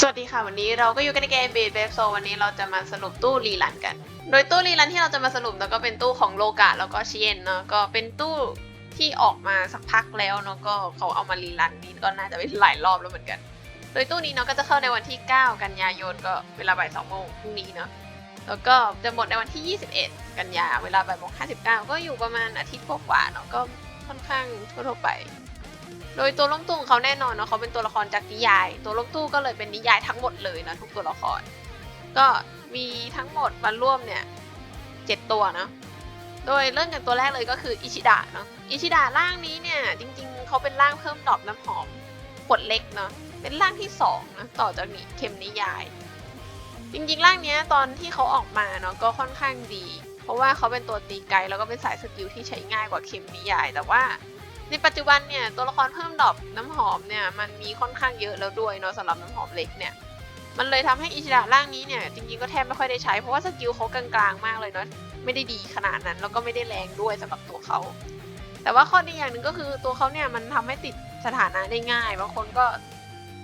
สวัสดีค่ะ วันนี้เราก็อยู่กันในเกมเบสเบฟโซวันนี้เราจะมาสรุปตู้รีลันกัน โดยตู้รีลันที่เราจะมาสรุปแล้วก็เป็นตู้ของโลกาแล้วก็เชียนเนาะก็เป็นตู้ที่ออกมาสักพักแล้วเนาะก็เขาเอามารีลันนี่ก็น่าจะเป็นหลายรอบแล้วเหมือนกัน โดยตู้นี้เนาะก็จะเข้าในวันที่ 9 กันยายนก็เวลาบ่าย2โมงพรุ่งนี้เนาะแล้วก็จะหมดในวันที่ 21 กันยาเวลาบ่ายโมง59ก็อยู่ประมาณอาทิตย์กว่าๆเนาะก็ค่อนข้างทั่วไป โดยตัวล้มตู้ของเขาแน่นอนเนาะเขาเป็นตัวละครจากนิยาย ตัวล้มตู้ก็เลยเป็นนิยายทั้งหมดเลยนะทุกตัวละคร ก็มีทั้งหมดมาร่วมเนี่ยเจ็ดตัวเนาะโดยเริ่มจากตัวแรกเลยก็คืออิชิดะเนาะอิชิดะร่างนี้เนี่ยจริง ๆเขาเป็นร่างเพิ่มดอกน้ำหอมขวดเล็กเนาะเป็นร่างที่สองนะต่อจากนี้เข็มนิยาย จริงๆร่างเนี้ยตอนที่เขาออกมาเนาะก็ค่อนข้างดี เพราะว่าเขาเป็นตัวตีไกลแล้วก็เป็นสายสกิลที่ใช้ง่ายกว่าเข็มนิยาย แต่ว่า ในปัจจุบันเนี่ยตัวละครเพิ่มดอกน้ำหอมเนี่ยมันมีค่อนข้างเยอะแล้วด้วยเนาะสำหรับน้ำหอมเล็กเนี่ยมันเลยทำให้อิชิดะร่างนี้เนี่ยจริงๆก็แทบไม่ค่อยได้ใช้เพราะว่าสกิลเขากลางๆมากเลยเนาะไม่ได้ดีขนาดนั้นแล้วก็ไม่ได้แรงด้วยสำหรับตัวเขาแต่ว่าข้อดีอย่างหนึ่งก็คือตัวเขาเนี่ยมันทำให้ติดสถานะได้ง่ายบางคนก็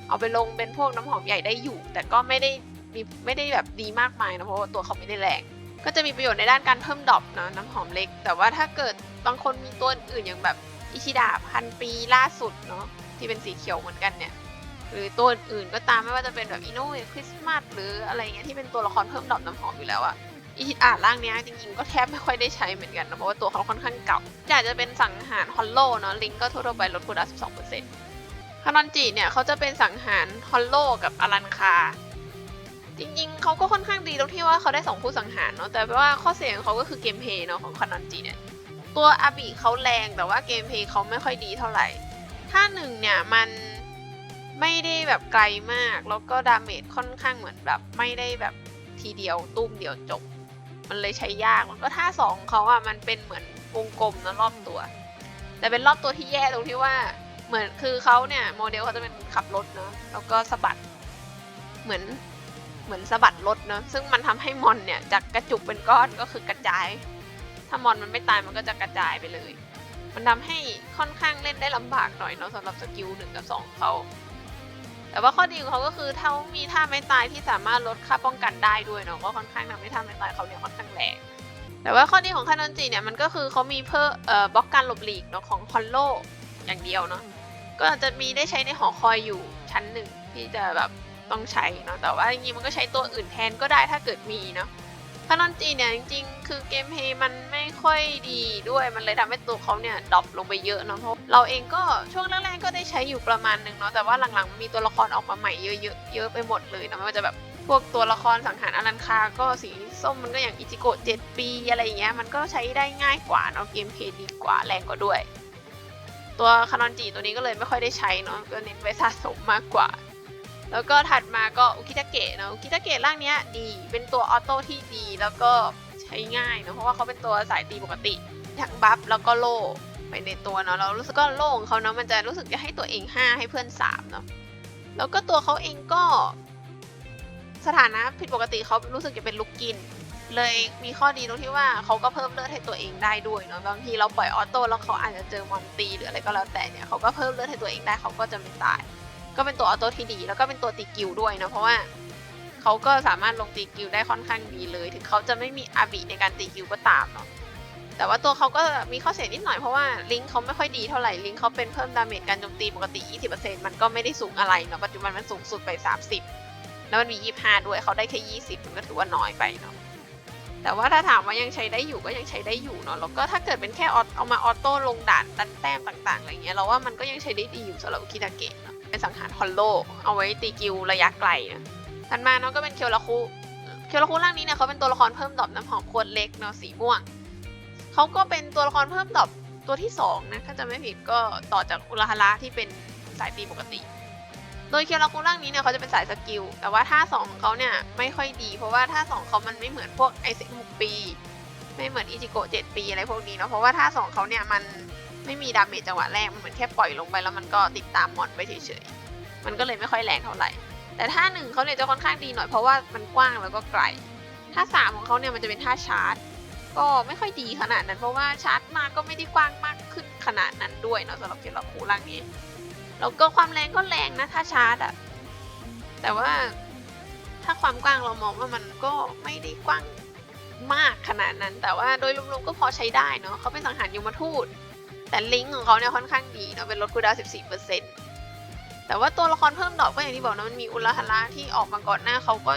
เอาไปลงเป็นพวกน้ำหอมใหญ่ได้อยู่ แต่ก็ไม่ได้มีไม่ได้แบบดีมากมายนะเพราะว่าตัวเขาไม่ได้แรง ก็จะมีประโยชน์ในด้านการเพิ่มดอกเนาะน้ำหอมเล็ก แต่ว่าถ้าเกิดบางคนมีตัวอื่นอย่างแบบ อิชิดะพันปีล่าสุดเนาะที่เป็นสีเขียวเหมือนกันเนี่ย หรือตัวอื่นก็ตามไม่ว่าจะเป็นแบบอิโนเอคริสต์มาสหรืออะไรเงี้ยที่เป็นตัวละครเพิ่มดอกน้ำหอมอยู่แล้วอะอิชิดะร่างเนี้ยจริงๆก็แทบไม่ค่อยได้ใช้เหมือนกันนะเพราะว่าตัวเขาค่อนข้างเก่าอยากจะเป็นสังหารฮอลโลเนาะลิงก็ทั่วๆไปลดคูดาว12%คานอนจิเนี่ยเขาจะเป็นสังหารฮอลโลกับอลันคาจริงๆเขาก็ค่อนข้างดีตรงที่ว่าเขาได้สองผู้สังหารเนาะแต่ว่าข้อเสียของเขาก็คือเกมเพลย์เนาะของคานอนจิเนี่ย ตัวอาบิเขาแรงแต่ว่าเกมเพลย์เขาไม่ค่อยดีเท่าไหร่ ถ้าหนึ่งเนี่ยมันไม่ได้แบบไกลมาก แล้วก็ดาเมจค่อนข้างเหมือนแบบไม่ได้แบบทีเดียวตุ้มเดียวจบ มันเลยใช้ยากแล้วก็ท่าสองเขาอะมันเป็นเหมือนวงกลมนะรอบตัว แต่เป็นรอบตัวที่แย่ตรงที่ว่าเหมือนคือเขาเนี่ยโมเดลเขาจะเป็นขับรถเนาะแล้วก็สะบัดเหมือนเหมือนสะบัดรถเนาะซึ่งมันทำให้มอนเนี่ยจากกระจุกเป็นก้อนก็คือกระจาย ถ้ามอนมันไม่ตายมันก็จะกระจายไปเลย มันทำให้ค่อนข้างเล่นได้ลำบากหน่อยเนาะสำหรับสกิลหนึ่งกับสองเขาแต่ว่าข้อดีของเขาก็คือเขามีท่าไม่ตายที่สามารถลดค่าป้องกันได้ด้วยเนาะก็ค่อนข้างทำให้ท่าไม่ตายเขาเนี่ยค่อนข้างแรงแต่ว่าข้อดีของคานอนจิเนี่ยมันก็คือเขามีเพิ่มเอ่อบล็อกการหลบหลีกเนาะของฮอลโลอย่างเดียวเนาะก็จะมีได้ใช้ในหอคอยอยู่ชั้นหนึ่งที่จะแบบต้องใช้เนาะแต่ว่าจริงๆมันก็ใช้ตัวอื่นแทนก็ได้ถ้าเกิดมีเนาะานอนจีเนี่ยจริงๆ คือเกมเพลย์มันไม่ค่อยดีด้วยมันเลยทำให้ตัวเขาเนี่ยดรอปลงไปเยอะเนาะเพราะเราเองก็ช่วงแรกๆก็ได้ใช้อยู่ประมาณหนึ่งเนาะแต่ว่าหลังๆมีตัวละครออกมาใหม่เยอะๆเยอะไปหมดเลยนะไม่ว่าจะแบบพวกตัวละครสังหารอลันคา ก็สีส้มมันก็อย่างอิจิโกะเจ็ดปีอะไรอย่างเงี้ยมันก็ใช้ได้ง่ายกว่าเนาะเกมเพลย์ดีกว่าแรงกว่าด้วย ตัวคานอนจีตัวนี้ก็เลยไม่ค่อยได้ใช้เนาะก็เน้นไว้สะสมมากกว่า แล้วก็ถัดมาก็อุคิตาเกะเนาะอุคิตาเกะร่างเนี้ยดี เป็นตัวออโต้ที่ดีแล้วก็ใช้ง่ายเนาะเพราะว่าเขาเป็นตัวสายตีปกติทั้งบัฟแล้วก็โล่ไปในตัวเนาะเรารู้สึกก็โล่ของเขาเนาะมันจะรู้สึกจะให้ตัวเอง 5 ให้เพื่อน3เนาะแล้วก็ตัวเขาเองก็ สถานะผิดปกติเขารู้สึกจะเป็นลูกกิน เลยมีข้อดีตรงที่ว่าเขาก็เพิ่มเลือดให้ตัวเองได้ด้วยเนาะบางทีเราปล่อยออโต้แล้วเขาอาจจะเจอมอนตีหรืออะไรก็แล้วแต่เนี่ยเขาก็เพิ่มเลือดให้ตัวเองได้เขาก็จะไม่ตาย ก็เป็นตัวออโต้ที่ดี แล้วก็เป็นตัวตีกิลด้วยนะเพราะว่าเขาก็สามารถลงตีกิลได้ค่อนข้างดีเลย ถึงเขาจะไม่มีอาบิในการตีกิลก็ตามเนาะแต่ว่าตัวเขาก็มีข้อเสียนิดหน่อยเพราะว่าลิงก์เขาไม่ค่อยดีเท่าไหร่ลิงก์เขาเป็นเพิ่มดาเมจการโจมตีปกติ 20%มันก็ไม่ได้สูงอะไรเนาะปัจจุบันมันสูงสุดไป 30 แล้วมันมี 25 ด้วยเขาได้แค่ 20 มันก็ถือว่าน้อยไปเนาะแต่ว่าถ้าถามว่ายังใช้ได้อยู่ก็ยังใช้ได้อยู่เนาะแล้วก็ถ้าเกิดเป็นแค่ออเอามาออโต้ลงด่านตันแต้มต่างๆอะไรเงี้ยเราว่ามันก็ยังใช้ได้ดีอยู่สำหรับคิดาเกะเนาะ เป็นสังหารฮอลโล เอาไว้ตีกิลระยะไกลนะถัดมาเนาะก็เป็นเคียวราคุเคียวราคุร่างนี้เนี่ยเขาเป็นตัวละครเพิ่มดอกน้ำหอมขวดเล็กเนาะสีม่วงเขาก็เป็นตัวละครเพิ่มดอกตัวที่สองนะถ้าจะไม่ผิดก็ต่อจากอุราฮาระที่เป็นสายตีปกติ โดยเคียวราคุร่างนี้เนี่ยเขาจะเป็นสายสกิล แต่ว่าท่าสองของเขาเนี่ยไม่ค่อยดี เพราะว่าท่าสองเขามันไม่เหมือนพวกไอเซ็กหกปี ไม่เหมือนอิจิโกะเจ็ดปีอะไรพวกนี้เนาะ เพราะว่าท่าสองเขาเนี่ยมัน ไม่มีดาเมจจังหวะแรกมันเหมือนแค่ปล่อยลงไปแล้วมันก็ติดตามมอนไปเฉยๆ มันก็เลยไม่ค่อยแรงเท่าไหร่ แต่ท่าหนึ่งเขาเนี่ยจะค่อนข้างดีหน่อยเพราะว่ามันกว้างแล้วก็ไกล ท่าสามของเขาเนี่ยมันจะเป็นท่าชาร์จ ก็ไม่ค่อยดีขนาดนั้น เพราะว่าชาร์จมาก็ไม่ได้กว้างมากขึ้นขนาดนั้นด้วยเนาะสำหรับเกลคูร่างนี้ แล้วก็ความแรงก็แรงนะถ้าชาร์จอะแต่ว่าถ้าความกว้างเรามองว่ามันก็ไม่ได้กว้างมากขนาดนั้น แต่ว่าโดยรวมๆก็พอใช้ได้เนาะเขาเป็นสังหารยมทูต แต่ลิงก์ของเขาเนี่ยค่อนข้างดีเนาะเป็นลดคูดาวน์14%แต่ว่าตัวละครเพิ่มดอกก็อย่างที่บอกนะมันมีอุลฮาระที่ออกมาก่อนหน้าเขาก็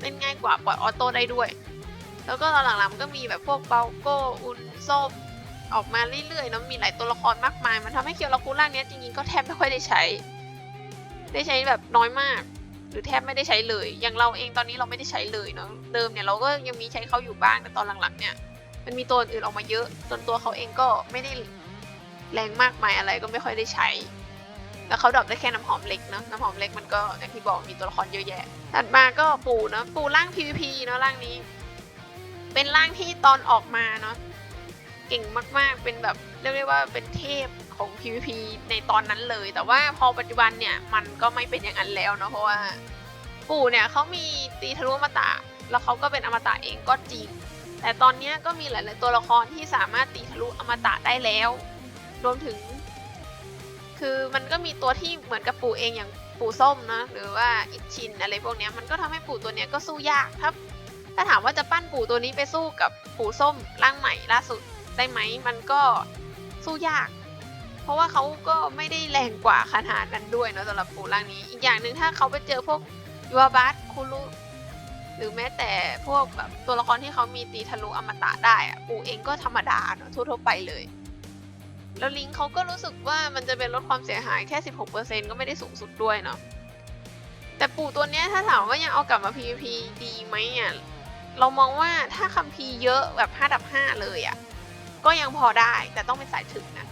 เล่นง่ายกว่าปล่อยออโต้ได้ด้วย แล้วก็ตอนหลังๆมันก็มีแบบพวกเบลโก้อุนส้มออกมาเรื่อยๆเนาะมีหลายตัวละครมากมาย มันทำให้เคียวราคูล่างเนี้ยจริงๆก็แทบไม่ค่อยได้ใช้ ได้ใช้แบบน้อยมาก หรือแทบไม่ได้ใช้เลย อย่างเราเองตอนนี้เราไม่ได้ใช้เลยเนาะเดิมเนี่ยเราก็ยังมีใช้เขาอยู่บ้างแต่ตอนหลังๆเนี่ยมันมีตัวอื่นออกมาเยอะจนตัวเขาเองก็ไม่ได้ แรงมากมายอะไรก็ไม่ค่อยได้ใช้ แล้วเขาดรอปได้แค่น้ำหอมเล็กเนาะน้ำหอมเล็กมันก็อย่างที่บอกมีตัวละครเยอะแยะ ถัดมาก็ปูเนาะปูร่าง PVP เนาะร่างนี้ เป็นร่างที่ตอนออกมาเนาะเก่งมากๆ เป็นแบบเรียกได้ว่าเป็นเทพของ PVP ในตอนนั้นเลย แต่ว่าพอปัจจุบันเนี่ยมันก็ไม่เป็นอย่างนั้นแล้วเนาะเพราะว่าปู่เนี่ยเขามีตีทะลุอมตะ แล้วเขาก็เป็นอมตะเองก็จริง แต่ตอนนี้ก็มีหลาย ๆ ตัวละครที่สามารถตีทะลุอมตะได้แล้ว รวมถึง คือมันก็มีตัวที่เหมือนกับปู่เองอย่างปู่ส้มนะหรือว่าอิชินอะไรพวกเนี้ยมันก็ทำให้ปู่ตัวเนี้ยก็สู้ยากถ้าถ้าถามว่าจะปั้นปู่ตัวนี้ไปสู้กับปู่ส้มร่างใหม่ล่าสุดได้ไหมมันก็สู้ยาก เพราะว่าเขาก็ไม่ได้แรงกว่าขนาดนั้นด้วยเนอะสำหรับปู่ร่างนี้ อีกอย่างหนึ่งถ้าเขาไปเจอพวกยูอาบัสคุรุหรือแม้แต่พวกแบบตัวละครที่เขามีตีทะลุอมตะได้อะปู่เองก็ธรรมดาเนอะทั่วๆไปเลย แล้วลิงเขาก็รู้สึกว่ามันจะเป็นลดความเสียหายแค่ 16%ก็ไม่ได้สูงสุดด้วยเนาะแต่ปู่ตัวเนี้ยถ้าถามว่ายังเอากลับมา PVP ดีไหมอะเรามองว่าถ้าคัมภีร์เยอะแบบ5ดับ 5 เลยอะก็ยังพอได้แต่ต้องเป็นสายถึงนะ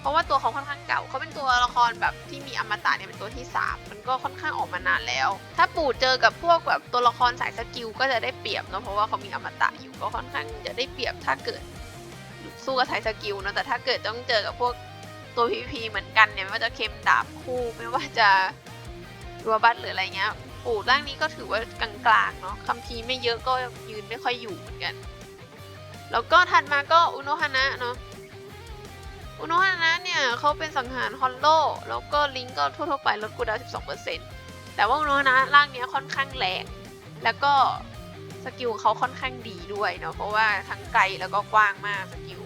เพราะว่าตัวเขาค่อนข้างเก่าเขาเป็นตัวละครแบบที่มีอมตะเนี่ยเป็นตัวที่ 3 มันก็ค่อนข้างออกมานานแล้ว ถ้าปู่เจอกับพวกแบบตัวละครสายสกิลก็จะได้เปรียบเนาะเพราะว่าเขามีอมตะอยู่ก็ค่อนข้างจะได้เปรียบถ้าเกิด สู้กับสายสกิลเนอะแต่ถ้าเกิดต้องเจอกับพวกตัว PVP เหมือนกันเนี่ยไม่ว่าจะเค็มดาบคู่ไม่ว่าจะรัวบัตหรืออะไรเงี้ยปู่ร่างนี้ก็ถือว่ากลางๆเนาะคัมภีร์ไม่เยอะก็ยืนไม่ค่อยอยู่เหมือนกัน แล้วก็ถัดมาก็อุโนฮานะเนาะอุโนฮานะเนี่ยเขาเป็นสังหารฮอลโลแล้วก็ลิงก็ทั่วๆไปลดกูดาว 12%แต่ว่าอุโนฮานะร่างนี้ค่อนข้างแรงแล้วก็สกิลเขาค่อนข้างดีด้วยเนาะเพราะว่าทั้งไกลแล้วก็กว้างมากสกิล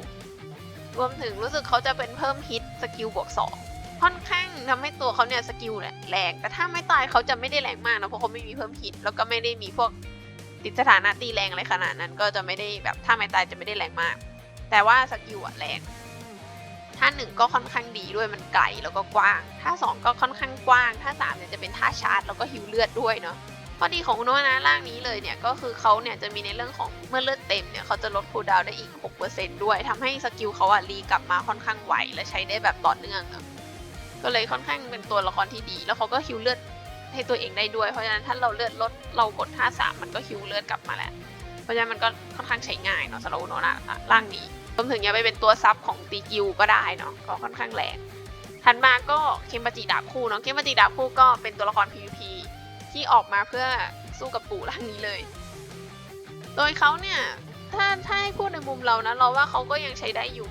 รวมถึงรู้สึกเขาจะเป็นเพิ่มฮิตสกิลบวก2ค่อนข้างทำให้ตัวเขาเนี่ยสกิลเนี่ยแรง แต่ถ้าไม่ตายเขาจะไม่ได้แรงมากนะเพราะเขาไม่มีเพิ่มฮิตแล้วก็ไม่ได้มีพวกติดสถานะตีแรงอะไรขนาดนั้น ก็จะไม่ได้แบบถ้าไม่ตายจะไม่ได้แรงมาก แต่ว่าสกิลอะแรงท่าหนึ่งก็ค่อนข้างดีด้วยมันไกลแล้วก็กว้าง ท่าสองก็ค่อนข้างกว้าง ท่าสามเนี่ยจะเป็นท่าชาร์จแล้วก็ฮิวเลือดด้วยเนาะ ข้อดีของอุโนะนะร่างนี้เลยเนี่ยก็คือเขาเนี่ยจะมีในเรื่องของเมื่อเลือดเต็มเนี่ยเขาจะลดคูลดาวได้อีก 6%ด้วยทำให้สกิลเขาอะรีกลับมาค่อนข้างไวและใช้ได้แบบต่อเนื่อง ก็เลยค่อนข้างเป็นตัวละครที่ดี แล้วเขาก็ฮิวเลือดให้ตัวเองได้ด้วยเพราะฉะนั้นถ้าเราเลือดลดเรากดท่าสามมันก็ฮิวเลือดกลับมาแล้ว เพราะฉะนั้นมันก็ค่อนข้างใช้ง่ายเนาะสำหรับอุโนะนะร่างนี้รวมถึงยังไปเป็นตัวซับของตีกิวก็ได้เนาะก็ค่อนข้างแรงถัดมาก็เคมปจิดาบคู่เนาะเคมปจิดาบคู่ก็เป็นตัวละคร PVP ที่ออกมาเพื่อสู้กับปู่ร่างนี้เลย โดยเขาเนี่ย ถ้าถ้าให้พูดในมุมเรานะเราว่าเขาก็ยังใช้ได้อยู่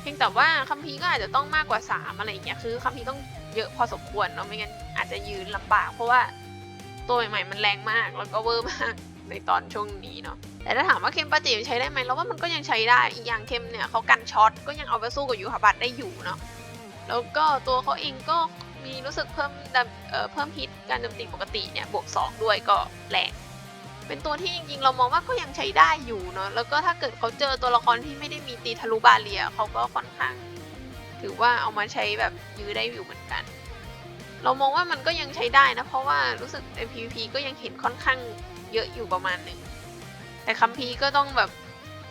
เพียงแต่ว่าคัมภีร์ก็อาจจะต้องมากกว่า3อะไรอย่างเงี้ยคือคัมภีร์ต้องเยอะพอสมควรเนาะไม่งั้นอาจจะยืนลำบาก เพราะว่าตัวใหม่ๆมันแรงมากแล้วก็เวอร์มากในตอนช่วงนี้เนาะแต่ถ้าถามว่าเคมปาจิใช้ได้ไหมเราว่ามันก็ยังใช้ได้อีกอย่างเคมเนี่ยเขากันช็อตก็ยังเอาไปสู้กับยูฮาบัตได้อยู่เนาะแล้วก็ตัวเขาเองก็ มีรู้สึกเพิ่มดาเอ่อเพิ่มฮิตการโจมตีปกติเนี่ยบวก 2 ด้วยก็แรงเป็นตัวที่จริงๆเรามองว่าก็ยังใช้ได้อยู่เนาะแล้วก็ถ้าเกิดเขาเจอตัวละครที่ไม่ได้มีตีทะลุบาเรียเขาก็ค่อนข้าง ถือว่าเอามาใช้แบบยื้อได้อยู่เหมือนกัน เรามองว่ามันก็ยังใช้ได้นะเพราะว่ารู้สึกใน PVP ก็ยังเห็นค่อนข้างเยอะอยู่ประมาณหนึ่งแต่คัมภีก็ต้องแบบ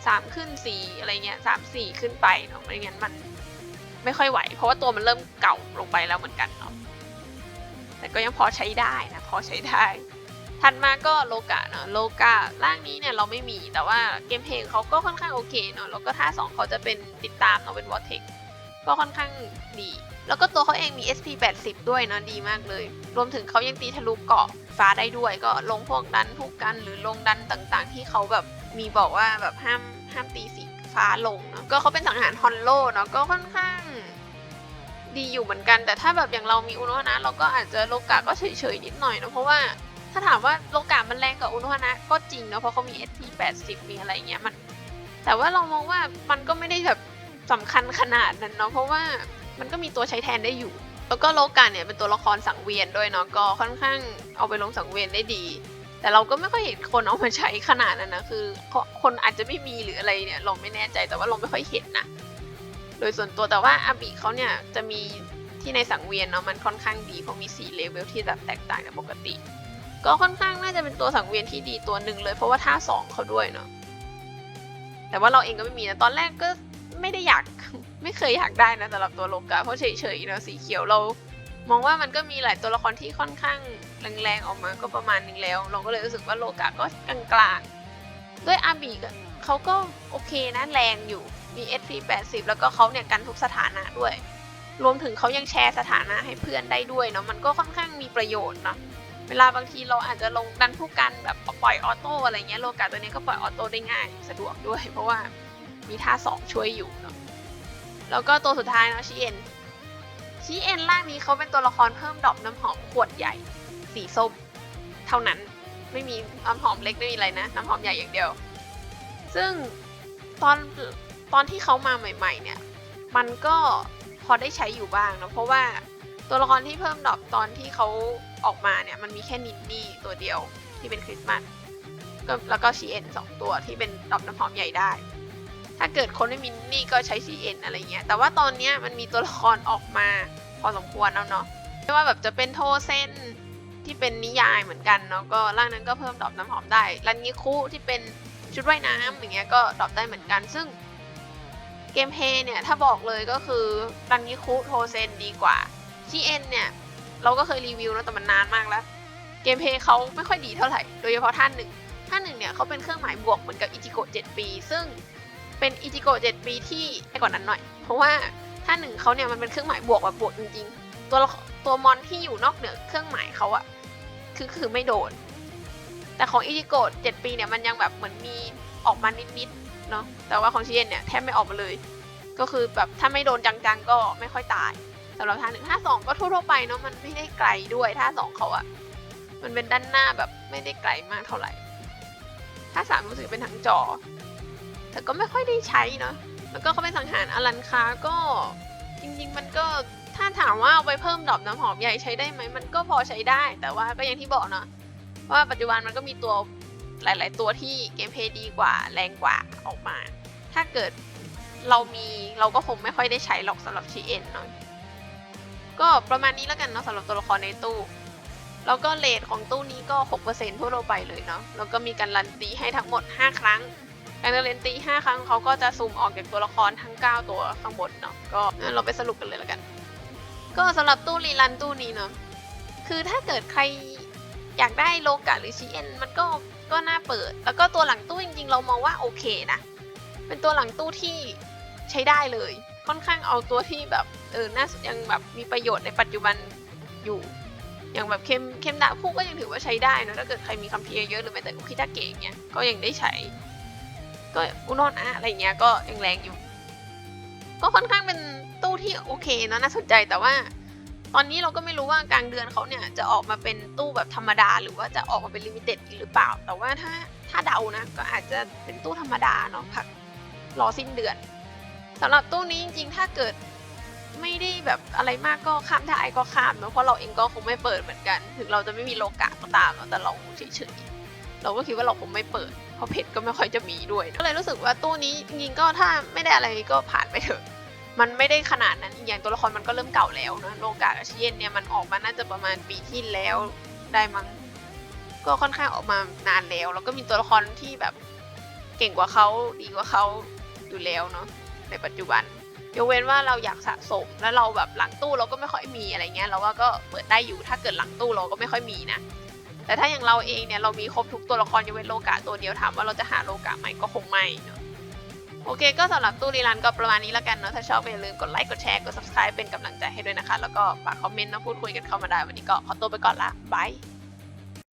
สามขึ้นสี่อะไรเงี้ยสามสี่ขึ้นไปเนาะไม่งั้นมัน ไม่ค่อยไหว เพราะว่าตัวมันเริ่มเก่าลงไปแล้วเหมือนกันเนาะแต่ก็ยังพอใช้ได้นะพอใช้ได้ ถัดมาก็โลกะเนาะโลกะร่างนี้เนี่ยเราไม่มีแต่ว่าเกมเพลย์เขาก็ค่อนข้างโอเคเนาะแล้วก็ท่าสองเขาจะเป็นติดตามเนาะเป็นวอเทคก็ค่อนข้างดี แล้วก็ตัวเขาเองมี SP 80 ด้วยเนาะดีมากเลย รวมถึงเขายังตีทะลุเกาะฟ้าได้ด้วย ก็ลงพวกดันทุกกันหรือลงดันต่างๆ ที่เขาแบบมีบอกว่าแบบห้ามห้ามตีสีฟ้าลงเนาะก็เขาเป็นสังหารฮอนโลเนาะก็ค่อนข้าง ดีอยู่เหมือนกัน แต่ถ้าแบบอย่างเรามีอุโนฮนะเราก็อาจจะโลกาก็เฉยๆนิดหน่อยนะเพราะว่าถ้าถามว่าโลกามันแรงกว่าอุโนฮนะก็จริงเนาะเพราะเขามี SP 80 มีอะไรเงี้ยมัน แต่ว่าเรามองว่ามันก็ไม่ได้แบบสำคัญขนาดนั้นเนาะเพราะว่ามันก็มีตัวใช้แทนได้อยู่ แล้วก็โลกาเนี่ยเป็นตัวละครสังเวียนด้วยเนาะก็ค่อนข้างเอาไปลงสังเวียนได้ดี แต่เราก็ไม่ค่อยเห็นคนเอามาใช้ขนาดนั้นนะคือคนอาจจะไม่มีหรืออะไรเนี่ยเราไม่แน่ใจแต่ว่าเราไม่ค่อยเห็นนะ โดยส่วนตัวแต่ว่าอาบิเขาเนี่ยจะมีที่ในสังเวียนเนาะมันค่อนข้างดีเพราะมี4เลเวลที่แบบแตกต่างจากปกติ ก็ค่อนข้างน่าจะเป็นตัวสังเวียนที่ดีตัวหนึ่งเลย เพราะว่าท่าสองเขาด้วยเนาะแต่ว่าเราเองก็ไม่มีนะตอนแรกก็ไม่ได้อยากไม่เคยอยากได้นะสำหรับตัวโลกาเพราะเฉยๆเนาะสีเขียวเรา มองว่ามันก็มีหลายตัวละครที่ค่อนข้างแรงๆออกมาก็ประมาณนึงแล้ว เราก็เลยรู้สึกว่าโลกาก็กลางๆด้วยอาบีเขาก็โอเคนะแรงอยู่ มี SP 80 แล้วก็เขาเนี่ยกันทุกสถานะด้วย รวมถึงเขายังแชร์สถานะให้เพื่อนได้ด้วยเนาะ มันก็ค่อนข้างมีประโยชน์เนาะ เวลาบางทีเราอาจจะลงดันผู้กันแบบปล่อยออโต้อะไรเงี้ย โลกาตัวนี้ก็ปล่อยออโต้ได้ง่ายสะดวกด้วย เพราะว่ามีท่าสองช่วยอยู่เนาะ แล้วก็ตัวสุดท้ายเนาะชิเอ็นชีเอ็นล่างนี้เขาเป็นตัวละครเพิ่มดอกน้ำหอมขวดใหญ่ สีส้ม เท่านั้นไม่มีน้ำหอมเล็กไม่มีอะไรนะ น้ำหอมใหญ่อย่างเดียว ซึ่งตอน ตอนที่เขามาใหม่ ๆ เนี่ย มันก็พอได้ใช้อยู่บ้างนะเพราะว่าตัวละครที่เพิ่มดอกตอนที่เขาออกมาเนี่ยมันมีแค่นินนี่ตัวเดียวที่เป็นคริสต์มาสก็แล้วก็ชีเอ็นสองตัวที่เป็นดอกน้ำหอมใหญ่ได้ ถ้าเกิดคนไม่มีนี่ก็ใช้ CN อะไรเงี้ย แต่ว่าตอนเนี้ยมันมีตัวละครออกมาพอสมควรแล้วเนาะไม่ว่าแบบจะเป็นโทเซนที่เป็นนิยายเหมือนกันเนาะก็ร่างนั้นก็เพิ่มดอกน้ำหอมได้รันยิคุที่เป็นชุดว่ายน้ำอย่างเงี้ยก็ดอกได้เหมือนกัน ซึ่ง กมเพย์เนี่ย ถ้าบอกเลยก็คือรันยิคุโทเซนดีกว่า CN เอ็นเนี่ย เราก็เคยรีวิวแล้วแต่มันนานมากแล้ว เกมเพย์เขาไม่ค่อยดีเท่าไหร่ โดยเฉพาะท่านหนึ่งท่านหนึ่งเนี่ยเขาเป็นเครื่องหมายบวกเหมือนกับอิจิโกะ7ปี ซึ่งเป็นอิจิโกะ7ปีที่ให้ก่อนนั้นหน่อย เพราะว่าถ้านหนึ่งเขาเนี่ยมันเป็นเครื่องหมายบวกแบบบวกจริงๆ ตัวตัวมอนที่อยู่นอกเหนือเครื่องหมายเขาอะคือคือไม่โดน แต่ของอิจิโกะ7ปีเนี่ยมันยังแบบเหมือนมีออกมานิดๆ เนาะแต่ว่าของชิเอ็นเนี่ยแทบไม่ออกมาเลย ก็คือแบบถ้าไม่โดนจังๆ ก็ไม่ค่อยตายสำหรับท่าหนึ่งท่าสองก็ทั่วๆไปเนาะมันไม่ได้ไกลด้วยท่าสองเขาอะมันเป็นด้านหน้าแบบไม่ได้ไกลมากเท่าไหร่ท่าสามรู้สึกเป็นทั้งจอ แต่ก็ไม่ค่อยได้ใช้เนาะแล้วก็เขาไปสังหารอลันคาก็จริงๆ มันก็ถ้าถามว่าเอาไปเพิ่มดอกน้ำหอมใหญ่ใช้ได้ไหมมันก็พอใช้ได้ แต่ว่าก็อย่างที่บอกเนาะว่าปัจจุบันมันก็มีตัว หลาย ๆ ตัวที่เกมเพย์ดีกว่าแรงกว่าออกมา ถ้าเกิดเรามีเราก็คงไม่ค่อยได้ใช้หรอกสำหรับชีเอ็นเนาะก็ประมาณนี้แล้วกันเนาะสำหรับตัวละครในตู้ แล้วก็เลทของตู้นี้ก็ 6%ทั่วไปเลยเนาะแล้วก็มีการรันตีให้ทั้งหมด 5 ครั้งการเลนตี 5 ครั้งเขาก็จะซูมออกจากตัวละครทั้ง 9 ตัวข้างบนเนาะก็เราไปสรุปกันเลยแล้วกัน ก็สำหรับตู้รีรันตู้นี้เนาะคือถ้าเกิดใคร อยากได้โลกะหรือชีเอ็นมันก็ก็น่าเปิด แล้วก็ตัวหลังตู้จริงๆ เรามองว่าโอเคนะ เป็นตัวหลังตู้ที่ใช้ได้เลย ค่อนข้างเอาตัวที่แบบเออน่ายังแบบมีประโยชน์ในปัจจุบันอยู่อย่างแบบเข้มเข้มดาคู่ก็ยังถือว่าใช้ได้นะถ้าเกิดใครมีคัมภีร์เยอะหรือแม้แต่อุคิตาเกะเงี้ยก็ยังได้ใช้ ก็อุนอนอะอะไรเงี้ยก็ยังแรงอยู่ ก็ค่อนข้างเป็นตู้ที่โอเคนะน่าสนใจแต่ว่า ตอนนี้เราก็ไม่รู้ว่ากลางเดือนเขาเนี่ยจะออกมาเป็นตู้แบบธรรมดา หรือว่าจะออกมาเป็นลิมิเต็ดอีกหรือเปล่า แต่ว่าถ้าถ้าเดานะก็อาจจะเป็นตู้ธรรมดาเนาะพักรอสิ้นเดือนสำหรับตู้นี้จริงๆ ถ้าเกิดไม่ได้แบบอะไรมากก็ข้ามได้ก็ข้ามเนาะเพราะเราเองก็คงไม่เปิดเหมือนกัน ถึงเราจะไม่มีโลกะก็ตามเนาะแต่เราเฉยๆเราก็คิดว่าเราคงไม่เปิดเพราะเพชรก็ไม่ค่อยจะมีด้วยก็เลยรู้สึกว่าตู้นี้จริงๆก็ถ้าไม่ได้อะไรก็ผ่านไปเถอะ มันไม่ได้ขนาดนั้นอีกอย่างตัวละครมันก็เริ่มเก่าแล้วนะโลกาชิเยนเนี่ยมันออกมาน่าจะประมาณปีที่แล้วได้มั้งก็ค่อนข้างออกมานานแล้ว แล้วก็มีตัวละครที่แบบเก่งกว่าเขาดีกว่าเขาอยู่แล้วเนาะในปัจจุบันยกเว้นว่าเราอยากสะสมแล้วเราแบบหลังตู้เราก็ไม่ค่อยมีอะไรเงี้ยเราว่าก็เปิดได้อยู่ถ้าเกิดหลังตู้เราก็ไม่ค่อยมีนะแต่ถ้าอย่างเราเองเนี่ยเรามีครบทุกตัวละครยกเว้นโลกาตัวเดียวถามว่าเราจะหาโลกาไหม่ก็คงไม่เนาะ โอเคก็สำหรับตู้รีรันก็ประมาณนี้แล้วกันเนาะถ้าชอบอย่าลืมกดไลค์กดแชร์กด subscribe เป็นกำลังใจให้ด้วยนะคะ แล้วก็ฝากคอมเมนต์มาพูดคุยกันเข้ามาได้วันนี้ก็ขอตัวไปก่อนละบาย